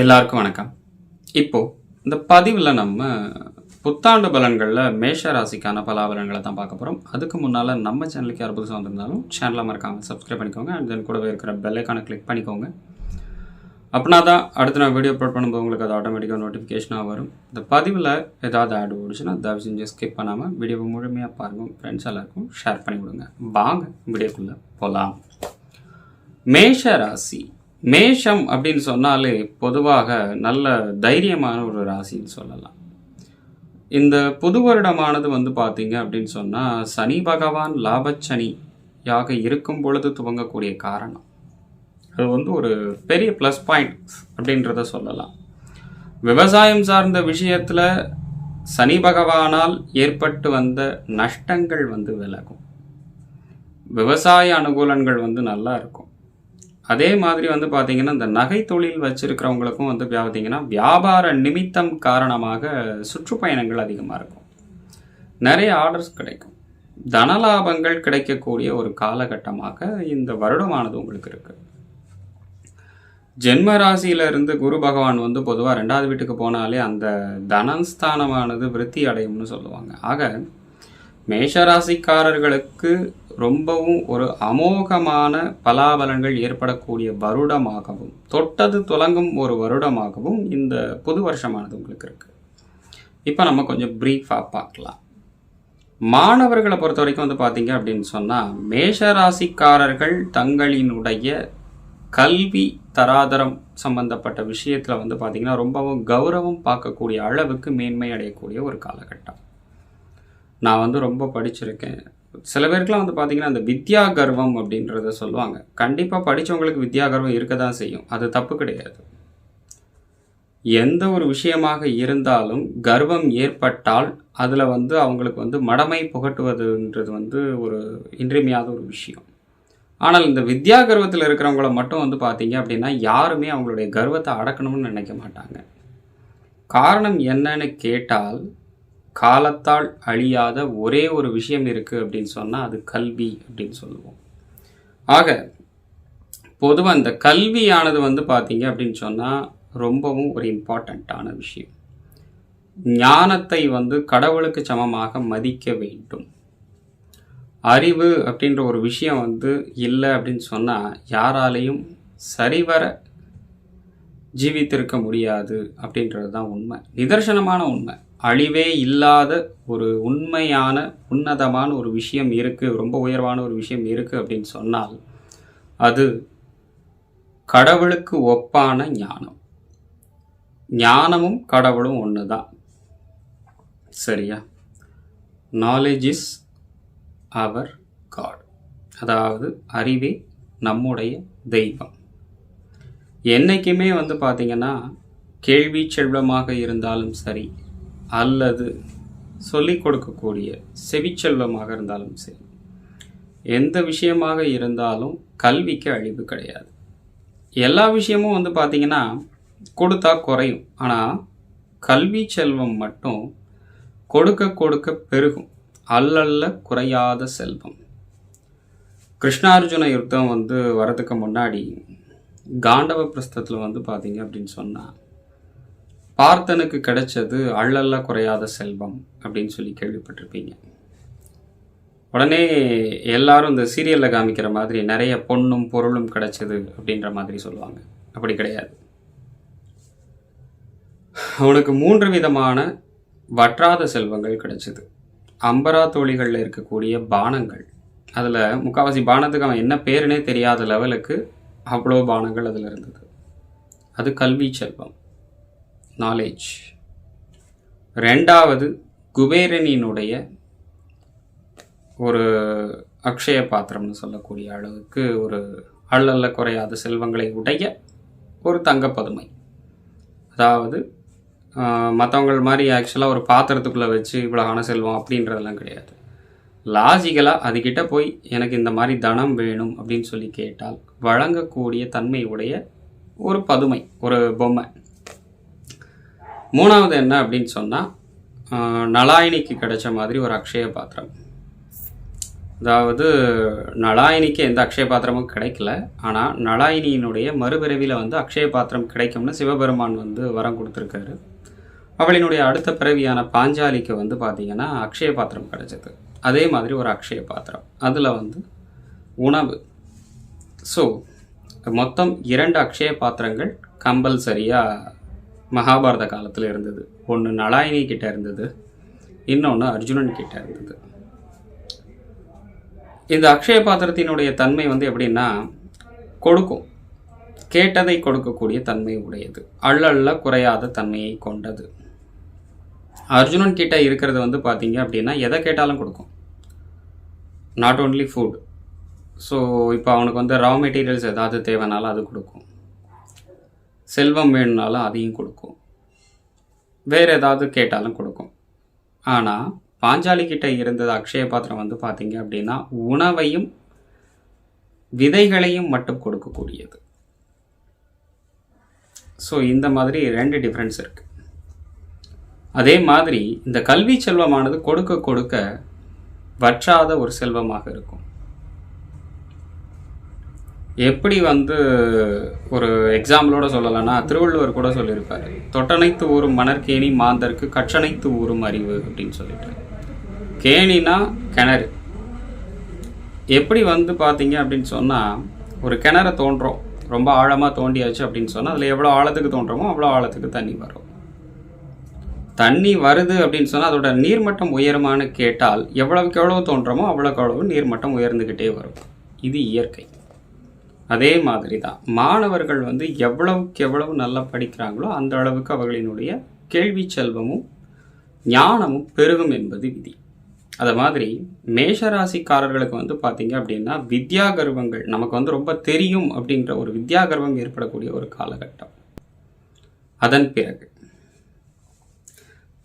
எல்லாருக்கும் வணக்கம். இப்போ இந்த பதிவில் நம்ம புத்தாண்டு பலன்களில் மேஷ ராசிக்கான பலாபலன்களை தான் பார்க்க போகிறோம் அதுக்கு முன்னால் நம்ம சேனலுக்கு யார் புதுசாக வந்திருந்தாலும் சேனலாக மறக்காமல் சப்ஸ்கிரைப் பண்ணிக்கோங்க. அண்ட் தென் கூடவே இருக்கிற பெல்லைக்கான கிளிக் பண்ணிக்கோங்க. அப்படின்னா தான் அடுத்து நான் வீடியோ அப்லோட் பண்ணும்போது உங்களுக்கு அது ஆட்டோமேட்டிக்காக நோட்டிஃபிகேஷனாக வரும். இந்த பதிவில் ஏதாவது ஆட் ஓடிச்சுன்னா தயவு செஞ்சு ஸ்கிப் பண்ணாமல் வீடியோவை முழுமையாக பாருங்கள் ஃப்ரெண்ட்ஸ் எல்லாருக்கும் ஷேர் பண்ணி விடுங்க வாங்க வீடியோக்குள்ளே போகலாம் மேஷ ராசி. மேஷம் அப்படின்னு சொன்னாலே பொதுவாக நல்ல தைரியமான ஒரு ராசின்னு சொல்லலாம். இந்த புது வருடமானது வந்து பார்த்தீங்க அப்படின்னு சொன்னால் சனி பகவான் லாபச்சனியாக இருக்கும் பொழுது துவங்கக்கூடிய காரணம். அது வந்து ஒரு பெரிய ப்ளஸ் பாயிண்ட் அப்படின்றத சொல்லலாம். விவசாயம் சார்ந்த விஷயத்தில் சனி பகவானால் ஏற்பட்டு வந்த நஷ்டங்கள் வந்து விலகும். விவசாய அனுகூலங்கள் வந்து நல்லா இருக்கும். அதே மாதிரி வந்து பார்த்தீங்கன்னா இந்த நகை தொழில் வச்சிருக்கிறவங்களுக்கும் வந்து பார்த்தீங்கன்னா வியாபார நிமித்தம் காரணமாக சுற்றுப்பயணங்கள் அதிகமாக இருக்கும். நிறைய ஆர்டர்ஸ் கிடைக்கும். தனலாபங்கள் கிடைக்கக்கூடிய ஒரு காலகட்டமாக இந்த வருடமானது உங்களுக்கு இருக்குது ஜென்ம ராசியில இருந்து குரு பகவான் வந்து பொதுவாக ரெண்டாவது வீட்டுக்கு போனாலே அந்த தனஸ்தானமானது விருத்தி அடையும்னு சொல்லுவாங்க. ஆக மேஷராசிக்காரர்களுக்கு ரொம்பவும் ஒரு அமோகமான பலாபலன்கள் ஏற்படக்கூடிய வருடமாகவும் தொட்டது துலங்கும் ஒரு வருடமாகவும் இந்த புது வருஷமானது உங்களுக்கு இருக்கு. இப்போ நம்ம கொஞ்சம் ப்ரீஃபாக பார்க்கலாம். மாணவர்களை பொறுத்த வரைக்கும் வந்து பார்த்தீங்க அப்படின்னு சொன்னால் மேஷராசிக்காரர்கள் தங்களினுடைய கல்வி தராதரம் சம்பந்தப்பட்ட விஷயத்தில் வந்து பார்த்தீங்கன்னா ரொம்பவும் கௌரவம் பார்க்கக்கூடிய அளவுக்கு மேன்மை அடையக்கூடிய ஒரு காலகட்டம். நான் வந்து ரொம்ப படிச்சிருக்கேன். சில பேருக்குலாம் வந்து பார்த்தீங்கன்னா அந்த வித்யா கர்வம் அப்படின்றத சொல்லுவாங்க. கண்டிப்பாக படித்தவங்களுக்கு வித்யா கர்வம் இருக்க தான் செய்யும். அது தப்பு கிடையாது. எந்த ஒரு விஷயமாக இருந்தாலும் கர்வம் ஏற்பட்டால் அதில் வந்து அவங்களுக்கு வந்து மடமை புகட்டுவதுன்றது வந்து ஒரு இன்றியமையாத ஒரு விஷயம். ஆனால் இந்த வித்யா கர்வத்தில் இருக்கிறவங்கள மட்டும் வந்து பார்த்தீங்க அப்படின்னா யாருமே அவங்களுடைய கர்வத்தை அடக்கணும்னு நினைக்க மாட்டாங்க. காரணம் என்னன்னு கேட்டால் காலத்தால் அழியாத ஒரே ஒரு விஷயம் இருக்குது அப்படின்னு சொன்னால் அது கல்வி அப்படின்னு சொல்லுவோம். ஆக பொதுவாக இந்த கல்வியானது வந்து பார்த்தீங்க அப்படின்னு சொன்னால் ரொம்பவும் ஒரு இம்பார்ட்டண்ட்டான விஷயம். ஞானத்தை வந்து கடவுளுக்கு சமமாக மதிக்க வேண்டும். அறிவு அப்படின்ற ஒரு விஷயம் வந்து இல்லை அப்படின்னு சொன்னால் யாராலையும் சரிவர ஜீவித்திருக்க முடியாது அப்படின்றது தான் உண்மை. நிதர்சனமான உண்மை. அழிவே இல்லாத ஒரு உண்மையான உன்னதமான ஒரு விஷயம் இருக்குது ரொம்ப உயர்வான ஒரு விஷயம் இருக்குது அப்படின்னு சொன்னால் அது கடவுளுக்கு ஒப்பான ஞானம். ஞானமும் கடவுளும் ஒன்று தான் சரியா? நாலேஜ் இஸ் அவர் காட் அதாவது அறிவே நம்முடைய தெய்வம். என்றைக்குமே வந்து பார்த்திங்கன்னா கேள்வி செல்வமாக இருந்தாலும் சரி அல்லது சொல்லிக் கொடுக்கக்கூடிய செவிச்செல்வமாக இருந்தாலும் சரி. எந்த விஷயமாக இருந்தாலும் கல்விக்கு அழிவு கிடையாது. எல்லா விஷயமும் வந்து பார்த்திங்கன்னா கொடுத்தா குறையும். ஆனால் கல்வி செல்வம் மட்டும் கொடுக்க கொடுக்க பெருகும். அல்லல்ல குறையாத செல்வம். கிருஷ்ணார்ஜுன யுத்தம் வந்து வரதுக்கு முன்னாடி காண்டவ பிரஸ்தத்தில் வந்து பார்த்தீங்க அப்படின்னு சொன்னால் பார்த்தனுக்கு கிடைச்சது அள்ளல்ல குறையாத செல்வம் அப்படின்னு சொல்லி கேள்விப்பட்டிருப்பீங்க. உடனே எல்லாரும் இந்த சீரியலில் காமிக்கிற மாதிரி நிறைய பொண்ணும் பொருளும் கிடைச்சது அப்படின்ற மாதிரி சொல்லுவாங்க. அப்படி கிடையாது. அவனுக்கு மூன்று விதமான வற்றாத செல்வங்கள் கிடைச்சிது. அம்பரா தோழிகளில் இருக்கக்கூடிய பானங்கள். அதில் முக்காவாசி பானத்துக்கு அவன் என்ன பேருனே தெரியாத லெவலுக்கு அவ்வளோ பானங்கள் அதில் இருந்தது. அது கல்வி செல்வம். நாலேஜ் ரெண்டாவது குபேரனினுடைய ஒரு அக்ஷய பாத்திரம்னு சொல்லக்கூடிய அளவுக்கு ஒரு அள்ளல்ல குறையாத செல்வங்களை உடைய ஒரு தங்கப்பதுமை அதாவது மற்றவங்கள் மாதிரி ஆக்சுவலாக ஒரு பாத்திரத்துக்குள்ளே வச்சு இவ்வளோ செல்வம் அப்படின்றதெல்லாம் கிடையாது. லாஜிக்கலாக அதுக்கிட்ட போய் எனக்கு இந்த மாதிரி தனம் வேணும் அப்படின்னு சொல்லி கேட்டால் வழங்கக்கூடிய தன்மையுடைய ஒரு பதுமை ஒரு பொம்மை. மூணாவது என்ன அப்படின்னு சொன்னால் நலாயினிக்கு கிடைச்ச மாதிரி ஒரு அக்ஷய பாத்திரம். அதாவது நலாயினிக்கு எந்த அக்ஷய பாத்திரமும் கிடைக்கல. ஆனால் நலாயினியினுடைய மறுபிறவியில் வந்து அக்ஷய பாத்திரம் கிடைக்கும்னு சிவபெருமான் வந்து வரம் கொடுத்துருக்காரு. அவளினுடைய அடுத்த பிறவியான பாஞ்சாலிக்கு வந்து பார்த்திங்கன்னா அக்ஷய பாத்திரம் கிடைச்சது. அதே மாதிரி ஒரு அக்ஷய பாத்திரம். அதில் வந்து உணவு. ஸோ மொத்தம் இரண்டு அக்ஷய பாத்திரங்கள் கம்பல்சரியாக மகாபாரத காலத்தில் இருந்தது. ஒன்று நலாயினி கிட்ட இருந்தது. இன்னொன்று அர்ஜுனன் கிட்ட இருந்தது. இந்த அக்ஷய பாத்திரத்தினுடைய தன்மை வந்து எப்படின்னா கொடுக்கும். கேட்டதை கொடுக்கக்கூடிய தன்மை உடையது. அள்ளல்ல குறையாத தன்மையை கொண்டது. அர்ஜுனன் கிட்ட இருக்கிறது வந்து பார்த்தீங்க அப்படின்னா எதை கேட்டாலும் கொடுக்கும். நாட் ஓன்லி ஃபுட் ஸோ இப்போ அவனுக்கு வந்து ரா மெட்டீரியல்ஸ் ஏதாவது தேவைனாலும் அது கொடுக்கும். செல்வம் வேணும்னாலும் அதையும் கொடுக்கும். வேறு ஏதாவது கேட்டாலும் கொடுக்கும். ஆனால் பாஞ்சாலி கிட்ட இருந்தது அக்ஷய பாத்திரம் வந்து பார்த்தீங்க அப்படின்னா உணவையும் விதைகளையும் மட்டும் கொடுக்கக்கூடியது. ஸோ இந்த மாதிரி ரெண்டு டிஃப்ரென்ஸ் இருக்கு. அதே மாதிரி இந்த கல்வி செல்வமானது கொடுக்க கொடுக்க வற்றாத ஒரு செல்வமாக இருக்கும். எப்படி வந்து ஒரு எக்ஸாம்பிளோட சொல்லலைன்னா திருவள்ளுவர் கூட சொல்லியிருப்பார். தொட்டனைத்து ஊரும் மணற்கேணி மாந்தருக்கு கற்றனைத்து ஊரும் அறிவு அப்படின்னு சொல்லிட்டு. கேணினா கிணறு. எப்படி வந்து பார்த்தீங்க அப்படின்னு சொன்னால் ஒரு கிணறு தோன்றோம். ரொம்ப ஆழமாக தோண்டியாச்சு அப்படின்னு சொன்னால் அதில் எவ்வளோ ஆழத்துக்கு தோன்றோமோ அவ்வளோ ஆழத்துக்கு தண்ணி வரும். தண்ணி வருது அப்படின்னு சொன்னால் அதோட நீர்மட்டம் உயருமான்னு கேட்டால் எவ்வளவுக்கு எவ்வளவு தோன்றோமோ அவ்வளோக்கு அவ்வளவு நீர்மட்டம் உயர்ந்துக்கிட்டே வரும். இது இயற்கை. அதே மாதிரி தான் மாணவர்கள் வந்து எவ்வளவுக்கு எவ்வளவு நல்லா படிக்கிறாங்களோ அந்த அளவுக்கு அவர்களினுடைய கேள்வி செல்வமும் ஞானமும் பெருகும் என்பது விதி. அது மாதிரி மேஷராசிக்காரர்களுக்கு வந்து பார்த்தீங்க அப்படின்னா வித்யா கர்வங்கள் நமக்கு வந்து ரொம்ப தெரியும் அப்படின்ற ஒரு வித்யா கர்வம் ஏற்படக்கூடிய ஒரு காலகட்டம். அதன் பிறகு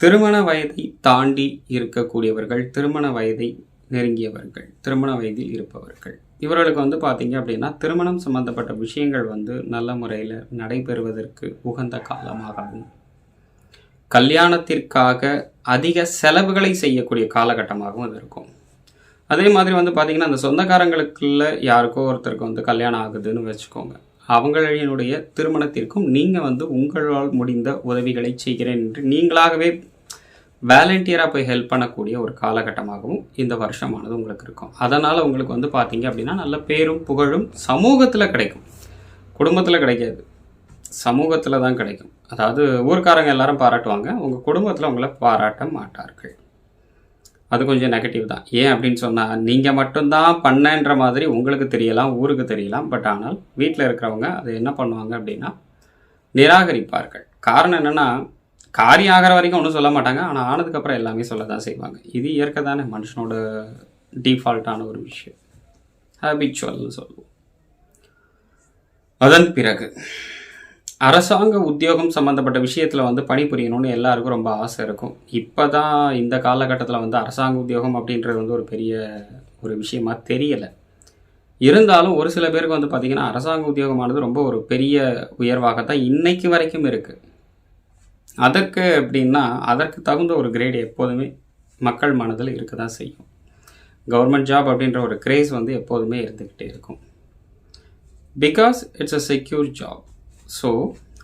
திருமண வயதை தாண்டி இருக்கக்கூடியவர்கள் திருமண வயதை நெருங்கியவர்கள் திருமண வயதில் இருப்பவர்கள். இவர்களுக்கு வந்து பார்த்தீங்க அப்படின்னா திருமணம் சம்பந்தப்பட்ட விஷயங்கள் வந்து நல்ல முறையில் நடைபெறுவதற்கு உகந்த காலமாகவும் கல்யாணத்திற்காக அதிக செலவுகளை செய்யக்கூடிய காலகட்டமாகவும் அது இருக்கும். அதே மாதிரி வந்து பார்த்திங்கன்னா அந்த சொந்தக்காரங்களுக்குள்ள யாருக்கோ ஒருத்தருக்கு வந்து கல்யாணம் ஆகுதுன்னு வச்சுக்கோங்க. அவங்களினுடைய திருமணத்திற்கும் நீங்கள் வந்து உங்களால் முடிந்த உதவிகளை செய்கிறேன் என்று நீங்களாகவே வேலண்டியராக போய் ஹெல்ப் பண்ணக்கூடிய ஒரு காலகட்டமாகவும் இந்த வருஷமானது உங்களுக்கு இருக்கும். அதனால் உங்களுக்கு வந்து பார்த்தீங்க அப்படின்னா நல்ல பேரும் புகழும் சமூகத்தில் கிடைக்கும். குடும்பத்தில் கிடைக்காது. சமூகத்தில் தான் கிடைக்கும். அதாவது ஊர்க்காரங்க எல்லாரும் பாராட்டுவாங்க. உங்கள் குடும்பத்தில் உங்களை பாராட்ட மாட்டார்கள். அது கொஞ்சம் நெகட்டிவ் தான். ஏன் அப்படின்னு சொன்னால் நீங்கள் மட்டும்தான் பண்ணன்ற மாதிரி உங்களுக்கு தெரியலாம் ஊருக்கு தெரியலாம். பட் ஆனால் வீட்டில் இருக்கிறவங்க அதை என்ன பண்ணுவாங்க அப்படின்னா நிராகரிப்பார்கள். காரணம் என்னென்னா காரியம் ஆகிற வரைக்கும் ஒன்றும் சொல்ல மாட்டாங்க. ஆனால் ஆனதுக்கப்புறம் எல்லாமே சொல்ல தான் செய்வாங்க. இது இயற்கை தானே மனுஷனோட டிஃபால்ட்டான ஒரு விஷயம். ஹேபிச்சுவல்னு சொல்லுவோம். அதன் பிறகு அரசாங்க உத்தியோகம் சம்மந்தப்பட்ட விஷயத்தில் வந்து பணிபுரியணும்னு எல்லாருக்கும் ரொம்ப ஆசை இருக்கும். இப்போ தான் இந்த காலகட்டத்தில் வந்து அரசாங்க உத்தியோகம் அப்படின்றது வந்து ஒரு பெரிய ஒரு விஷயமா தெரியலை. இருந்தாலும் ஒரு சில பேருக்கு வந்து பார்த்திங்கன்னா அரசாங்க உத்தியோகமானது ரொம்ப ஒரு பெரிய உயர்வாக தான் இன்றைக்கு வரைக்கும் இருக்குது அதற்கு அப்படின்னா அதற்கு தகுந்த ஒரு கிரேடு எப்போதுமே மக்கள் மனதில் இருக்க தான் செய்யும். கவர்மெண்ட் ஜாப் அப்படின்ற ஒரு கிரேஸ் வந்து எப்போதுமே இருந்துக்கிட்டே இருக்கும். Because it's a secure job so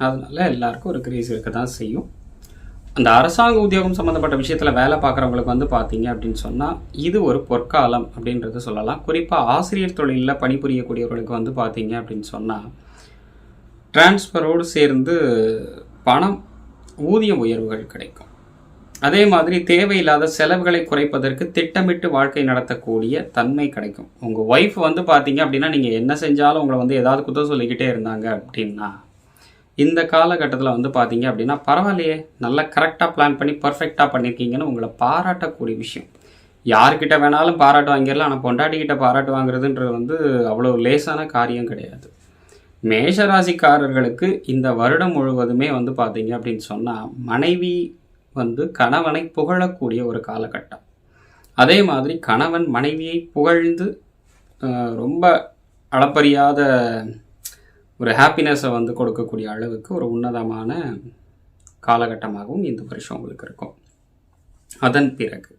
அதனால் எல்லாருக்கும் ஒரு கிரேஸ் இருக்க தான் செய்யும். அந்த அரசாங்க உத்தியோகம் சம்மந்தப்பட்ட விஷயத்தில் வேலை பார்க்குறவங்களுக்கு வந்து பார்த்தீங்க அப்படின்னு சொன்னால் இது ஒரு பொற்காலம் அப்படின்றத சொல்லலாம். குறிப்பாக ஆசிரியர் தொழிலில் பணிபுரியக்கூடியவர்களுக்கு வந்து பார்த்தீங்க அப்படின்னு சொன்னால் டிரான்ஸ்ஃபரோடு சேர்ந்து பணம் ஊதிய உயர்வுகள் கிடைக்கும். அதே மாதிரி தேவையில்லாத செலவுகளை குறைப்பதற்கு திட்டமிட்டு வாழ்க்கை நடத்தக்கூடிய தன்மை கிடைக்கும். உங்கள் ஒய்ஃப் வந்து பார்த்தீங்க அப்படின்னா நீங்கள் என்ன செஞ்சாலும் உங்களை வந்து ஏதாவது குத்தம் சொல்லிக்கிட்டே இருந்தாங்க அப்படின்னா இந்த காலகட்டத்தில் வந்து பார்த்தீங்க அப்படின்னா பரவாயில்லையே நல்லா கரெக்டாக பிளான் பண்ணி பர்ஃபெக்டாக பண்ணியிருக்கீங்கன்னு உங்களை பாராட்டக்கூடிய விஷயம். யார்கிட்ட வேணாலும் பாராட்டு வாங்கிடலாம். ஆனால் பொண்டாட்டிக்கிட்ட பாராட்டு வாங்குறதுன்றது வந்து அவ்வளோ லேசான காரியம் கிடையாது. மேஷராசிக்காரர்களுக்கு இந்த வருடம் முழுவதுமே வந்து பார்த்தீங்க அப்படின்னு சொன்னால் மனைவி வந்து கணவனை புகழக்கூடிய ஒரு காலகட்டம். அதே மாதிரி கணவன் மனைவியை புகழ்ந்து ரொம்ப அளப்பறியாத ஒரு ஹாப்பினஸை வந்து கொடுக்கக்கூடிய அளவுக்கு ஒரு உன்னதமான காலகட்டமாகவும் இந்த வருஷம் உங்களுக்கு இருக்கும். அதன் பிறகு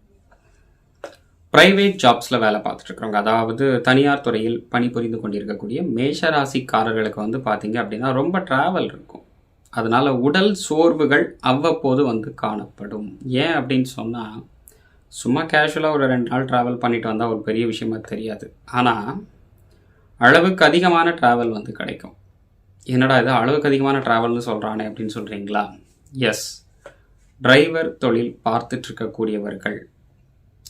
ப்ரைவேட் ஜாப்ஸில் வேலை பார்த்துட்ருக்குறவங்க அதாவது தனியார் துறையில் பணிபுரிந்து கொண்டிருக்கக்கூடிய மேஷராசிக்காரர்களுக்கு வந்து பார்த்தீங்க அப்படின்னா ரொம்ப ட்ராவல் இருக்கும். அதனால் உடல் சோர்வுகள் அவ்வப்போது வந்து காணப்படும். ஏன் அப்படின்னு சொன்னால் சும்மா கேஷுவலாக ஒரு ரெண்டு நாள் ட்ராவல் பண்ணிட்டு வந்தால் ஒரு பெரிய விஷயமா தெரியாது. ஆனால் அளவுக்கு அதிகமான ட்ராவல் வந்து கிடைக்கும். என்னடா இது அளவுக்கு அதிகமான ட்ராவல்னு சொல்கிறானே அப்படின்னு சொல்கிறீங்களா எஸ் டிரைவர் தொழில் பார்த்துட்ருக்கக்கூடியவர்கள்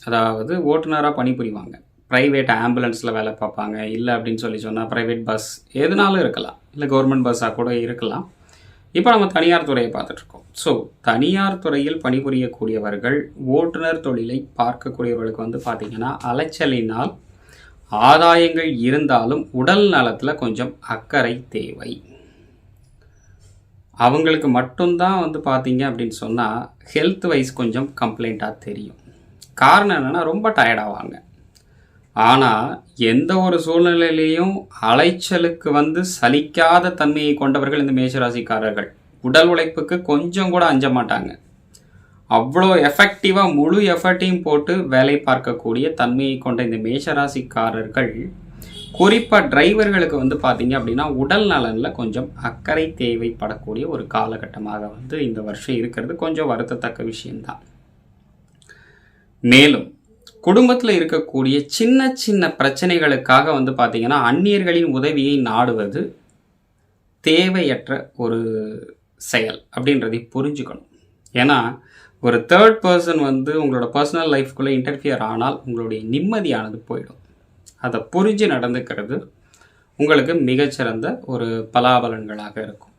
அதாவது ஓட்டுநராக பணிபுரிவாங்க. ப்ரைவேட் ஆம்புலன்ஸில் வேலை பார்ப்பாங்க. இல்லை அப்படின்னு சொல்லி சொன்னால் ப்ரைவேட் பஸ் எதுனாலும் இருக்கலாம். இல்லை கவர்மெண்ட் பஸ்ஸாக கூட இருக்கலாம். இப்போ நம்ம தனியார் துறையை பார்த்துட்ருக்கோம் ஸோ தனியார் துறையில் பணிபுரியக்கூடியவர்கள் ஓட்டுநர் தொழிலை பார்க்கக்கூடியவர்களுக்கு வந்து பார்த்திங்கன்னா அலைச்சலினால் ஆதாயங்கள் இருந்தாலும் உடல் நலத்தில் கொஞ்சம் அக்கறை தேவை. அவங்களுக்கு மட்டும்தான் வந்து பார்த்தீங்க அப்படின்னு சொன்னால் ஹெல்த் வைஸ் கொஞ்சம் கம்ப்ளைண்ட்டாக தெரியும். காரணம் என்னென்னா ரொம்ப டயர்டாவாங்க ஆனால் எந்த ஒரு சூழ்நிலையிலையும் அலைச்சலுக்கு வந்து சலிக்காத தன்மையை கொண்டவர்கள் இந்த மேஷராசிக்காரர்கள். உடல் உழைப்புக்கு கொஞ்சம் கூட அஞ்ச மாட்டாங்க. அவ்வளோ எஃபெக்டிவாக முழு எஃபர்ட்டையும் போட்டு வேலை பார்க்கக்கூடிய தன்மையை கொண்ட இந்த மேஷராசிக்காரர்கள் குறிப்பாக டிரைவர்களுக்கு வந்து பார்த்தீங்க அப்படின்னா உடல் நலனில் கொஞ்சம் அக்கறை தேவைப்படக்கூடிய ஒரு காலகட்டமாக வந்து இந்த வருஷம் இருக்கிறது. கொஞ்சம் வருத்தத்தக்க விஷயம்தான். மேலும் குடும்பத்தில் இருக்கக்கூடிய சின்ன சின்ன பிரச்சனைகளுக்காக வந்து பார்த்திங்கன்னா அந்நியர்களின் உதவியை நாடுவது தேவையற்ற ஒரு செயல் அப்படின்றதை புரிஞ்சுக்கணும். ஏன்னா ஒரு தேர்ட் பர்சன் வந்து உங்களோட பர்சனல் லைஃப்குள்ளே இன்டர்ஃபியர் ஆனால் உங்களுடைய நிம்மதியானது போயிடும். அதை புரிஞ்சு நடந்துக்கிறது உங்களுக்கு மிகச்சிறந்த ஒரு பலாபலன்களாக இருக்கும்.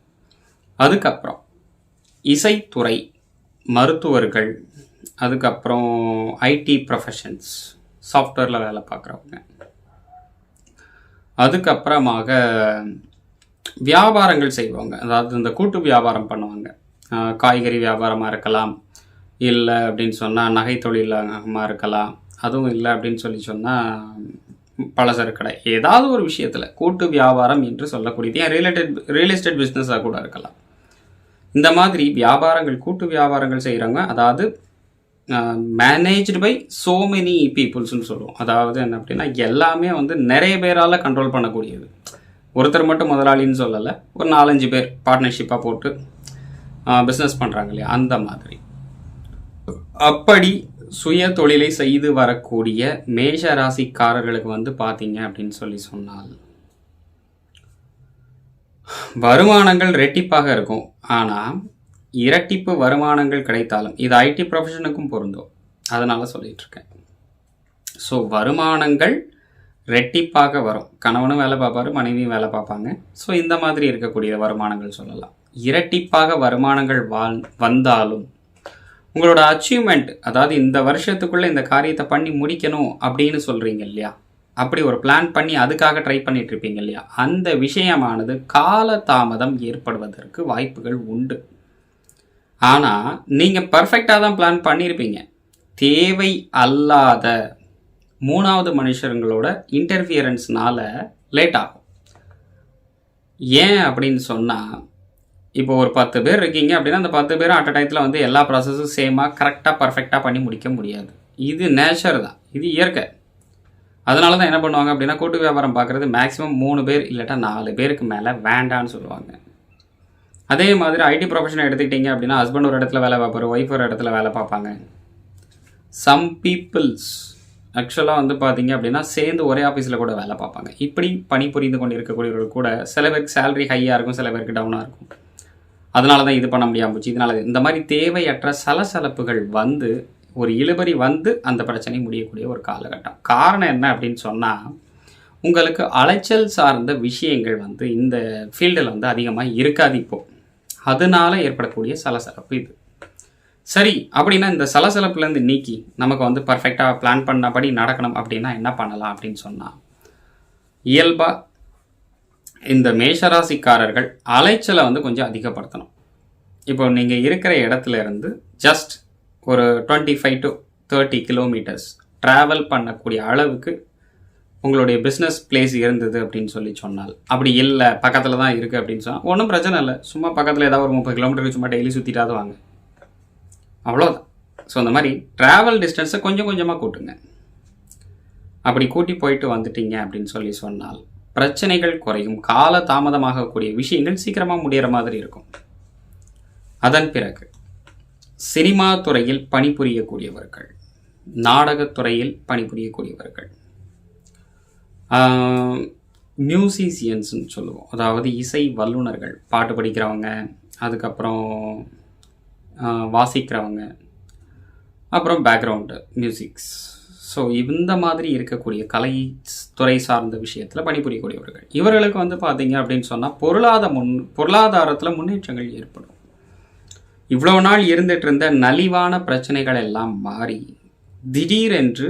அதுக்கப்புறம் இசைத்துறை மருத்துவர்கள் அதுக்கப்புறம் ஐடி ப்ரொஃபஷன்ஸ் சாஃப்ட்வேரில் வேலை பார்க்குறவங்க. அதுக்கப்புறமாக வியாபாரங்கள் செய்வாங்க அதாவது இந்த கூட்டு வியாபாரம் பண்ணுவாங்க. காய்கறி வியாபாரமாக இருக்கலாம் இல்லை அப்படின்னு சொன்னால் நகை தொழிலாகமாக இருக்கலாம் அதுவும் இல்லை அப்படின்னு சொல்லி சொன்னால் பலசர கடை ஏதாவது ஒரு விஷயத்தில் கூட்டு வியாபாரம் என்று சொல்லக்கூடியது ஏன் ரியலேட்டட் ரியல் எஸ்டேட் பிஸ்னஸாக கூட இருக்கலாம். இந்த மாதிரி வியாபாரங்கள் கூட்டு வியாபாரங்கள் செய்கிறவங்க அதாவது மேனேஜ்டு பை சோ மெனி பீப்புள்ஸ்னு சொல்லுவோம். அதாவது என்ன அப்படின்னா எல்லாமே வந்து நிறைய பேரால் கண்ட்ரோல் பண்ணக்கூடியது. ஒருத்தர் மட்டும் முதலாளின்னு சொல்லலை ஒரு நாலஞ்சு பேர் பார்ட்னர்ஷிப்பாக போட்டு பிஸ்னஸ் பண்ணுறாங்க இல்லையா? அந்த மாதிரி. அப்படி சுய தொழிலை செய்து வரக்கூடிய மேஷ ராசிக்காரர்களுக்கு வந்து பார்த்தீங்க அப்படின்னு சொல்லி சொன்னால் வருமானங்கள் ரெட்டிப்பாக இருக்கும். ஆனால் இரட்டிப்பு வருமானங்கள் கிடைத்தாலும் இது ஐடி ப்ரொஃபஷனுக்கும் பொருந்தும். அதனால் சொல்லிகிட்டு இருக்கேன். ஸோ வருமானங்கள் ரெட்டிப்பாக வரும். கணவனும் வேலை பார்ப்பாரு மனைவியும் வேலை பார்ப்பாங்க. ஸோ இந்த மாதிரி இருக்கக்கூடிய வருமானங்கள் சொல்லலாம். இரட்டிப்பாக வருமானங்கள் வாழ் வந்தாலும் உங்களோட அச்சீவ்மெண்ட் அதாவது இந்த வருஷத்துக்குள்ளே இந்த காரியத்தை பண்ணி முடிக்கணும் அப்படின்னு சொல்கிறீங்க இல்லையா? அப்படி ஒரு பிளான் பண்ணி அதுக்காக ட்ரை பண்ணிட்டு இருப்பீங்க இல்லையா? அந்த விஷயமானது கால தாமதம் ஏற்படுவதற்கு வாய்ப்புகள் உண்டு. ஆனால் நீங்கள் பர்ஃபெக்டாக தான் பிளான் பண்ணியிருப்பீங்க தேவை அல்லாத மூணாவது மனுஷங்களோட இன்டர்ஃபியரன்ஸ்னால லேட் ஆகும். ஏன் அப்படின்னு சொன்னால் இப்போ ஒரு பத்து பேர் இருக்கீங்க அப்படின்னா அந்த பத்து பேரும் அட் டயத்தில் வந்து எல்லா ப்ராசஸும் சேமாக கரெக்டாக பர்ஃபெக்டாக பண்ணி முடிக்க முடியாது. இது நேச்சர் தான். இது இயற்கை. அதனால தான் என்ன பண்ணுவாங்க அப்படின்னா கூட்டு வியாபாரம் பார்க்குறது மேக்ஸிமம் மூணு பேர் இல்லாட்டா நாலு பேருக்கு மேலே வேண்டான்னு சொல்லுவாங்க. அதே மாதிரி ஐடி ப்ரொஃபஷனை எடுத்துக்கிட்டீங்க அப்படின்னா ஹஸ்பண்ட் ஒரு இடத்துல வேலை பார்ப்பாரு ஒய்ஃப் ஒரு இடத்துல வேலை பார்ப்பாங்க. சம் பீப்புள்ஸ் ஆக்சுவலாக வந்து பார்த்தீங்க அப்படின்னா சேர்ந்து ஒரே ஆஃபீஸில் கூட வேலை பார்ப்பாங்க. இப்படி பணிபுரிந்து கொண்டு இருக்கக்கூடியவர்கள் கூட சில பேருக்கு சேலரி ஹையாக இருக்கும் சில பேருக்கு டவுனாக இருக்கும். அதனால தான் இது பண்ண முடியாமல் போச்சு. இதனால இந்த மாதிரி தேவையற்ற சலசலப்புகள் வந்து ஒரு இழுபறி வந்து அந்த பிரச்சனை முடியக்கூடிய ஒரு காலகட்டம். காரணம் என்ன அப்படின்னு சொன்னால் உங்களுக்கு அலைச்சல் சார்ந்த விஷயங்கள் வந்து இந்த ஃபீல்டில் வந்து அதிகமாக இருக்காது இப்போது அதனால ஏற்படக்கூடிய சலசலப்பு இது. சரி அப்படின்னா இந்த சலசலப்புலேருந்து நீக்கி நமக்கு வந்து பர்ஃபெக்டாக பிளான் பண்ணபடி நடக்கணும் அப்படின்னா என்ன பண்ணலாம் அப்படின்னு சொன்னால் இயல்பாக இந்த மேஷராசிக்காரர்கள் அலைச்சலை வந்து கொஞ்சம் அதிகப்படுத்தணும். இப்போ நீங்கள் இருக்கிற இடத்துல இருந்து ஜஸ்ட் ஒரு twenty five to thirty kilometres travel பண்ணக்கூடிய அளவுக்கு உங்களுடைய பிஸ்னஸ் பிளேஸ் இருந்தது அப்படின்னு சொல்லி சொன்னால். அப்படி இல்லை பக்கத்தில் தான் இருக்குது அப்படின்னு சொன்னால் ஒன்றும் பிரச்சனை இல்லை. சும்மா பக்கத்தில் ஏதாவது ஒரு முப்பது கிலோமீட்டருக்கு சும்மா டெய்லி சுற்றிட்டாவது வாங்க. அவ்வளோதான் ஸோ அந்த மாதிரி ட்ராவல் டிஸ்டன்ஸை கொஞ்சம் கொஞ்சமாக கூட்டுங்க. அப்படி கூட்டி போயிட்டு வந்துட்டீங்க அப்படின்னு சொல்லி சொன்னால் பிரச்சனைகள் குறையும். கால தாமதமாகக்கூடிய விஷயங்கள் சீக்கிரமாக முடிகிற மாதிரி இருக்கும். அதன் பிறகு சினிமா துறையில் பணிபுரியக்கூடியவர்கள் நாடகத்துறையில் பணிபுரியக்கூடியவர்கள் மியூசிசியன்ஸ்னு சொல்லுவோம். அதாவது இசை வல்லுநர்கள் பாட்டு படிக்கிறவங்க அதுக்கப்புறம் வாசிக்கிறவங்க அப்புறம் பேக்ரவுண்டு மியூசிக்ஸ் ஸோ இந்த மாதிரி இருக்கக்கூடிய கலை துறை சார்ந்த விஷயத்தில் பணிபுரியக்கூடியவர்கள். இவர்களுக்கு வந்து பார்த்தீங்க அப்படின்னு சொன்னால் பொருளாதார முன் பொருளாதாரத்தில் முன்னேற்றங்கள் ஏற்படும். இவ்வளோ நாள் இருந்துட்டு இருந்த நலிவான பிரச்சனைகள் எல்லாம் மாறி திடீரென்று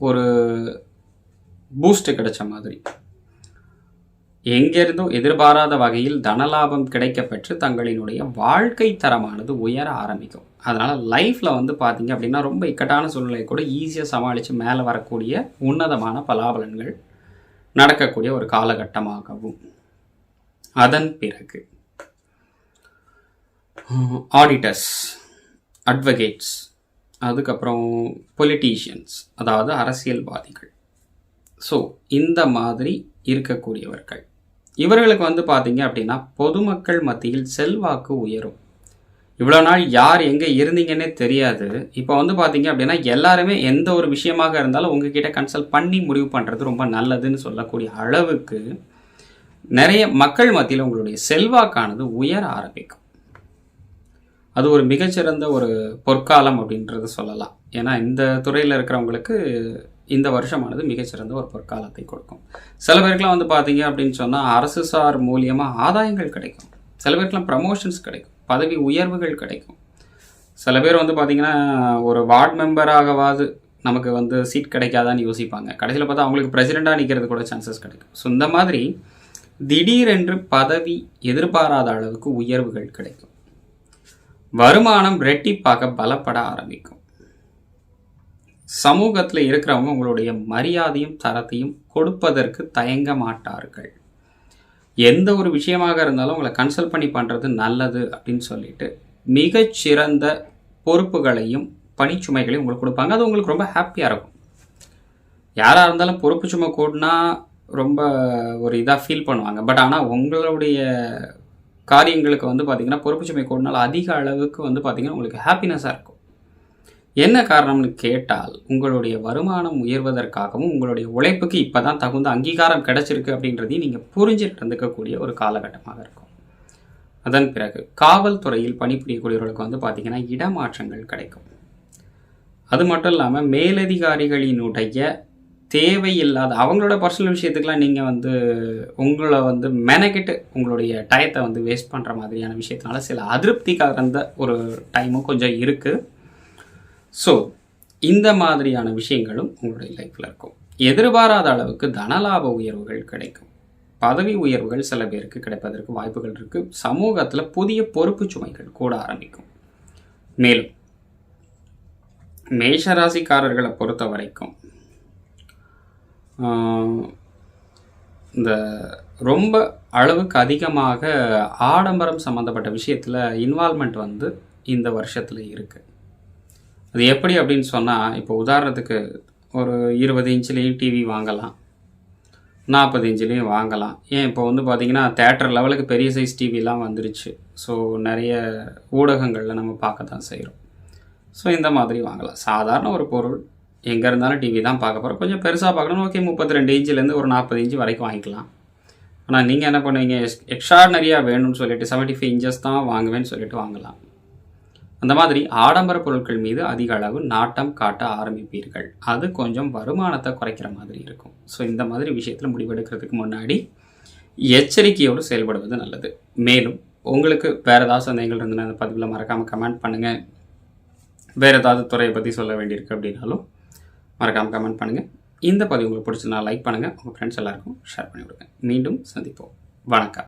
ஒரு பூஸ்ட் கிடைச்ச மாதிரி. எங்கிருந்தோ எதிர்பாராத வகையில் தனலாபம் கிடைக்கப்பெற்று தங்களினுடைய வாழ்க்கை தரமானது உயர ஆரம்பிக்கும். அதனால் லைஃப்பில் வந்து பார்த்தீங்க அப்படின்னா ரொம்ப இக்கட்டான சூழ்நிலை கூட ஈஸியாக சமாளித்து மேலே வரக்கூடிய உன்னதமான பலாபலன்கள் நடக்கக்கூடிய ஒரு காலகட்டமாகவும். அதன் பிறகு ஆடிட்டர்ஸ் அட்வொகேட்ஸ் அதுக்கப்புறம் பொலிட்டீஷியன்ஸ் அதாவது அரசியல்வாதிகள். ஸோ இந்த மாதிரி இருக்கக்கூடியவர்கள். இவர்களுக்கு வந்து பார்த்தீங்க அப்படின்னா பொதுமக்கள் மத்தியில் செல்வாக்கு உயரும். இவ்வளோ நாள் யார் எங்கே இருந்தீங்கன்னே தெரியாது. இப்போ வந்து பார்த்தீங்க அப்படின்னா எல்லாருமே எந்த ஒரு விஷயமாக இருந்தாலும் உங்ககிட்ட கன்சல்ட் பண்ணி முடிவு பண்ணுறது ரொம்ப நல்லதுன்னு சொல்லக்கூடிய அளவுக்கு நிறைய மக்கள் மத்தியில் உங்களுடைய செல்வாக்கானது உயர ஆரம்பிக்கும். அது ஒரு மிகச்சிறந்த ஒரு பொற்காலம் அப்படின்றது சொல்லலாம். ஏன்னா இந்த துறையில் இருக்கிறவங்களுக்கு இந்த வருஷமானது மிகச்சிறந்த ஒரு பொற்காலத்தை கொடுக்கும். சில பேருக்குலாம் வந்து பார்த்தீங்க அப்படின்னு சொன்னால் அரசு சார் மூலியமாக ஆதாயங்கள் கிடைக்கும். சில பேருக்குலாம் ப்ரமோஷன்ஸ் கிடைக்கும். பதவி உயர்வுகள் கிடைக்கும். சில பேர் வந்து பார்த்தீங்கன்னா ஒரு வார்டு மெம்பராகவாது நமக்கு வந்து சீட் கிடைக்காதான்னு யோசிப்பாங்க. கடைசியில் பார்த்தா அவங்களுக்கு பிரசிடெண்ட்டாக நிற்கிறது கூட சான்சஸ் கிடைக்கும். ஸோ இந்த மாதிரி திடீரென்று பதவி எதிர்பாராத அளவுக்கு உயர்வுகள் கிடைக்கும். வருமானம் ரெட்டிப்பாக பலப்பட ஆரம்பிக்கும். சமூகத்தில் இருக்கிறவங்க உங்களுடைய மரியாதையும் தரத்தையும் கொடுப்பதற்கு தயங்க மாட்டார்கள். எந்த ஒரு விஷயமாக இருந்தாலும் உங்களை கன்சல்ட் பண்ணி பண்ணுறது நல்லது அப்படின்னு சொல்லிட்டு மிகச்சிறந்த பொறுப்புகளையும் பணிச்சுமைகளையும் உங்களுக்கு கொடுப்பாங்க. அது உங்களுக்கு ரொம்ப ஹாப்பியாக இருக்கும். யாராக இருந்தாலும் பொறுப்பு சுமை கூடனா ரொம்ப ஒரு இதாக ஃபீல் பண்ணுவாங்க. பட் ஆனால் உங்களுடைய காரியங்களுக்கு வந்து பார்த்திங்கன்னா பொறுப்பு சுமை கூடனால அதிக அளவுக்கு வந்து பார்த்திங்கன்னா உங்களுக்கு ஹாப்பினஸாக இருக்கும். என்ன காரணம்னு கேட்டால் உங்களுடைய வருமானம் உயர்வதற்காகவும் உங்களுடைய உழைப்புக்கு இப்போ தான் தகுந்த அங்கீகாரம் கிடைச்சிருக்கு அப்படின்றதையும் நீங்கள் புரிஞ்சுட்டு இருந்துக்கக்கூடிய ஒரு காலகட்டமாக இருக்கும். அதன் பிறகு காவல்துறையில் பணிபுரியக்கூடியவர்களுக்கு வந்து பார்த்திங்கன்னா இடமாற்றங்கள் கிடைக்கும். அது மட்டும் இல்லாமல் மேலதிகாரிகளினுடைய தேவையில்லாத அவங்களோட பர்சனல் விஷயத்துக்கெலாம் நீங்கள் வந்து உங்களை வந்து மெனக்கிட்டு உங்களுடைய டயத்தை வந்து வேஸ்ட் பண்ணுற மாதிரியான விஷயத்தினால சில அதிருப்தி கலந்த ஒரு டைமும் கொஞ்சம் இருக்குது ஸோ இந்த மாதிரியான விஷயங்களும் உங்களுடைய லைஃப்பில் இருக்கும். எதிர்பாராத அளவுக்கு தனலாப உயர்வுகள் கிடைக்கும். பதவி உயர்வுகள் சில பேருக்கு கிடைப்பதற்கு வாய்ப்புகள் இருக்குது சமூகத்தில் புதிய பொறுப்பு சுமைகள் கூட ஆரம்பிக்கும். மேலும் மேஷராசிக்காரர்களை பொறுத்த வரைக்கும் இந்த ரொம்ப அளவுக்கு அதிகமாக ஆடம்பரம் சம்மந்தப்பட்ட விஷயத்தில் இன்வால்மெண்ட் வந்து இந்த வருஷத்தில் இருக்குது அது எப்படி அப்படின்னு சொன்னால் இப்போ உதாரணத்துக்கு ஒரு இருபது இன்ச்லேயும் டிவி வாங்கலாம் நாற்பது இன்ச்லேயும் வாங்கலாம். ஏன் இப்போ வந்து பார்த்திங்கன்னா தேட்டர் லெவலுக்கு பெரிய சைஸ் டிவிலாம் வந்துருச்சு. ஸோ நிறைய ஊடகங்களில் நம்ம பார்க்க தான் செய்கிறோம் ஸோ இந்த மாதிரி வாங்கலாம். சாதாரண ஒரு பொருள் எங்கே இருந்தாலும் டிவி தான் பார்க்க போகிறோம் கொஞ்சம் பெருசாக பார்க்கணும் ஓகே முப்பத்தி ரெண்டு இன்ச்சிலேருந்து ஒரு நாற்பது இன்ச்சு வரைக்கும் வாங்கிக்கலாம். ஆனால் நீங்கள் என்ன பண்ணுவீங்க? எக்ஸ்ட்ராடனரியாக வேணும்னு சொல்லிட்டு செவன்ட்டி ஃபைவ் இன்ச்சஸ் தான் வாங்குவேன்னு சொல்லிட்டு வாங்கலாம். அந்த மாதிரி ஆடம்பர பொருட்கள் மீது அதிக அளவு நாட்டம் காட்ட ஆரம்பிப்பீர்கள். அது கொஞ்சம் வருமானத்தை குறைக்கிற மாதிரி இருக்கும். ஸோ இந்த மாதிரி விஷயத்தில் முடிவெடுக்கிறதுக்கு முன்னாடி எச்சரிக்கையோடு செயல்படுவது நல்லது. மேலும் உங்களுக்கு வேறு ஏதாவது சந்தேகங்கள் இருந்ததுன்னா அந்த பதிவில் மறக்காமல் கமெண்ட் பண்ணுங்கள் வேறு ஏதாவது துறையை பற்றி சொல்ல வேண்டியிருக்கு அப்படின்னாலும் மறக்காமல் கமெண்ட் பண்ணுங்கள் இந்த பதிவு உங்களுக்கு பிடிச்சிருந்தா லைக் பண்ணுங்கள் உங்கள் ஃப்ரெண்ட்ஸ் எல்லாருக்கும் ஷேர் பண்ணி விடுங்க. மீண்டும் சந்திப்போம். வணக்கம்.